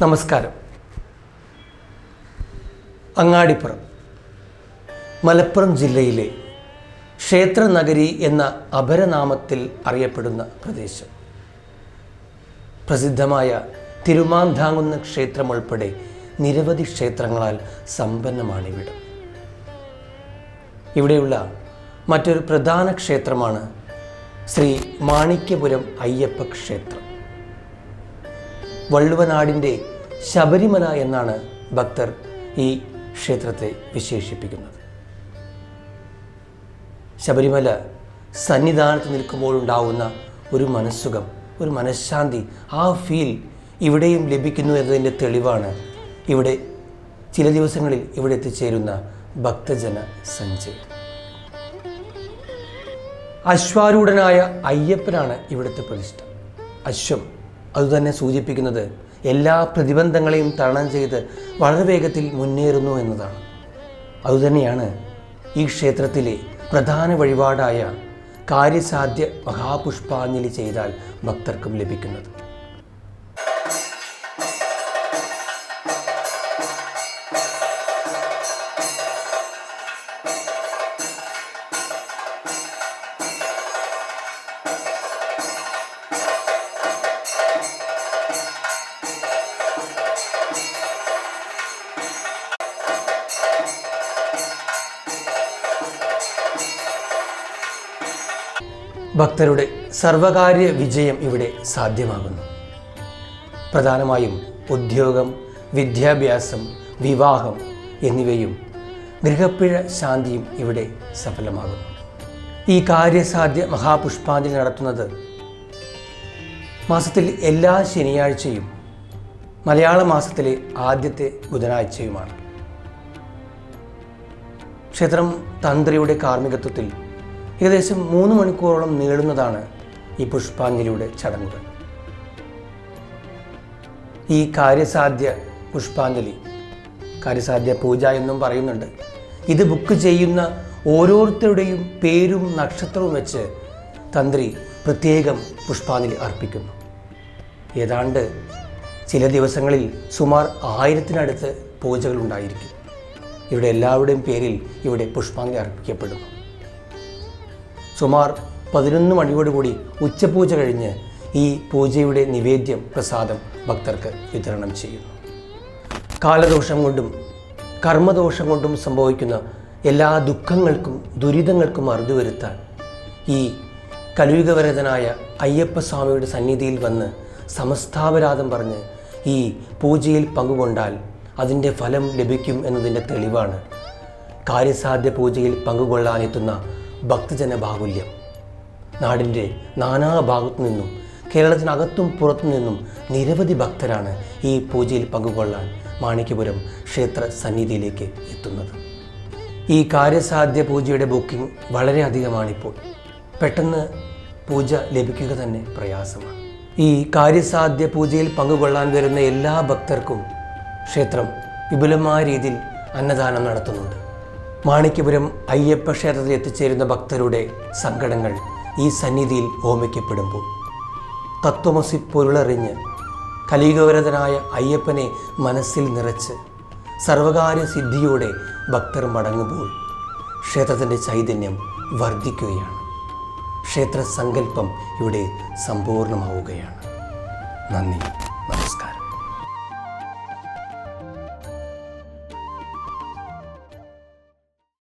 നമസ്കാരം. അങ്ങാടിപ്പുറം മലപ്പുറം ജില്ലയിലെ ക്ഷേത്രനഗരി എന്ന അപരനാമത്തിൽ അറിയപ്പെടുന്ന പ്രദേശം. പ്രസിദ്ധമായ തിരുമാന്താങ്കുന്ന് ക്ഷേത്രം ഉൾപ്പെടെ നിരവധി ക്ഷേത്രങ്ങളാൽ സമ്പന്നമാണ് ഇവിടെ ഇവിടെയുള്ള മറ്റൊരു പ്രധാന ക്ഷേത്രമാണ് ശ്രീ മാണിക്യപുരം അയ്യപ്പ ക്ഷേത്രം. വള്ളുവനാടിന്റെ ശബരിമല എന്നാണ് ഭക്തർ ഈ ക്ഷേത്രത്തെ വിശേഷിപ്പിക്കുന്നത്. ശബരിമല സന്നിധാനത്ത് നിൽക്കുമ്പോഴുണ്ടാവുന്ന ഒരു മനസ്സുഖം ഒരു മനഃശാന്തി ആ ഫീൽ ഇവിടെയും ലഭിക്കുന്നു എന്നതിന്റെ തെളിവാണ് ഇവിടെ ചില ദിവസങ്ങളിൽ ഇവിടെ എത്തിച്ചേരുന്ന ഭക്തജന സഞ്ചയം. അശ്വാരൂഢനായ അയ്യപ്പനാണ് ഇവിടുത്തെ പ്രതിഷ്ഠ. അശ്വം അതുതന്നെ സൂചിപ്പിക്കുന്നത് എല്ലാ പ്രതിബന്ധങ്ങളെയും തരണം ചെയ്ത് വളരെ വേഗത്തിൽ മുന്നേറുന്നു എന്നതാണ്. അതുതന്നെയാണ് ഈ ക്ഷേത്രത്തിലെ പ്രധാന വഴിപാടായ കാര്യസാധ്യ മഹാപുഷ്പാഞ്ജലി ചെയ്താൽ ഭക്തർക്കും ലഭിക്കുന്നത്. ഭക്തരുടെ സർവകാര്യ വിജയം ഇവിടെ സാധ്യമാകുന്നു. പ്രധാനമായും ഉദ്യോഗം വിദ്യാഭ്യാസം വിവാഹം എന്നിവയും ഗൃഹപ്പിഴ ശാന്തിയും ഇവിടെ സഫലമാകുന്നു. ഈ കാര്യസാധ്യ മഹാപുഷ്പാഞ്ജലി നടത്തുന്നത് മാസത്തിൽ എല്ലാ ശനിയാഴ്ചയും മലയാള മാസത്തിലെ ആദ്യത്തെ ബുധനാഴ്ചയുമാണ്. ക്ഷേത്രം തന്ത്രിയുടെ കാർമ്മികത്വത്തിൽ ഏകദേശം മൂന്ന് മണിക്കൂറോളം നീളുന്നതാണ് ഈ പുഷ്പാഞ്ജലിയുടെ ചടങ്ങുകൾ. ഈ കാര്യസാധ്യ പുഷ്പാഞ്ജലി കാര്യസാധ്യ പൂജ എന്നും പറയുന്നുണ്ട്. ഇത് ബുക്ക് ചെയ്യുന്ന ഓരോരുത്തരുടെയും പേരും നക്ഷത്രവും വെച്ച് തന്ത്രി പ്രത്യേകം പുഷ്പാഞ്ജലി അർപ്പിക്കുന്നു. ഏതാണ്ട് ചില ദിവസങ്ങളിൽ സുമാർ ആയിരത്തിനടുത്ത് പൂജകൾ ഉണ്ടായിരിക്കും. ഇവിടെ എല്ലാവരുടെയും പേരിൽ ഇവിടെ പുഷ്പാഞ്ജലി അർപ്പിക്കപ്പെടും. സുമാർ പതിനൊന്ന് മണിയോടുകൂടി ഉച്ചപൂജ കഴിഞ്ഞ് ഈ പൂജയുടെ നിവേദ്യം പ്രസാദം ഭക്തർക്ക് വിതരണം ചെയ്യുന്നു. കാലദോഷം കൊണ്ടും കർമ്മദോഷം കൊണ്ടും സംഭവിക്കുന്ന എല്ലാ ദുഃഖങ്ങൾക്കും ദുരിതങ്ങൾക്കും അറുതി വരുത്താൻ ഈ കലുയുഗവരതനായ അയ്യപ്പസ്വാമിയുടെ സന്നിധിയിൽ വന്ന് സമസ്താപരാധം പറഞ്ഞ് ഈ പൂജയിൽ പങ്കുകൊണ്ടാൽ അതിന്റെ ഫലം ലഭിക്കും എന്നതിന്റെ തെളിവാണ്. കാര്യസാധ്യ പൂജയിൽ പങ്കുകൊള്ളാനെത്തുന്ന ഭക്തജന ബാഹുല്യം നാടിന്റെ നാനാഭാഗത്തു നിന്നും കേരളത്തിനകത്തും പുറത്തു നിന്നും നിരവധി ഭക്തരാണ് ഈ പൂജയിൽ പങ്കുകൊള്ളാൻ മാണിക്യപുരം ക്ഷേത്ര സന്നിധിയിലേക്ക് എത്തുന്നത്. ഈ കാര്യസാധ്യ പൂജയുടെ ബുക്കിംഗ് വളരെയധികമാണിപ്പോൾ പെട്ടെന്ന് പൂജ ലഭിക്കുക തന്നെ പ്രയാസമാണ്. ഈ കാര്യസാധ്യ പൂജയിൽ പങ്കുകൊള്ളാൻ വരുന്ന എല്ലാ ഭക്തർക്കും ക്ഷേത്രം വിപുലമായ രീതിയിൽ അന്നദാനം നടത്തുന്നുണ്ട്. മാണിക്യപുരം അയ്യപ്പ ക്ഷേത്രത്തിൽ എത്തിച്ചേരുന്ന ഭക്തരുടെ സങ്കടങ്ങൾ ഈ സന്നിധിയിൽ ഓമിക്കപ്പെടുമ്പോൾ തത്വമസി പൊരുളറിഞ്ഞ് കലികവരതനായ അയ്യപ്പനെ മനസ്സിൽ നിറച്ച് സർവകാര്യ സിദ്ധിയോടെ ഭക്തർ മടങ്ങുമ്പോൾ ക്ഷേത്രത്തിന്റെ ചൈതന്യം വർദ്ധിക്കുകയാണ്. ക്ഷേത്ര സങ്കല്പം ഇവിടെ സമ്പൂർണമാവുകയാണ്. നന്ദി നമസ്കാരം.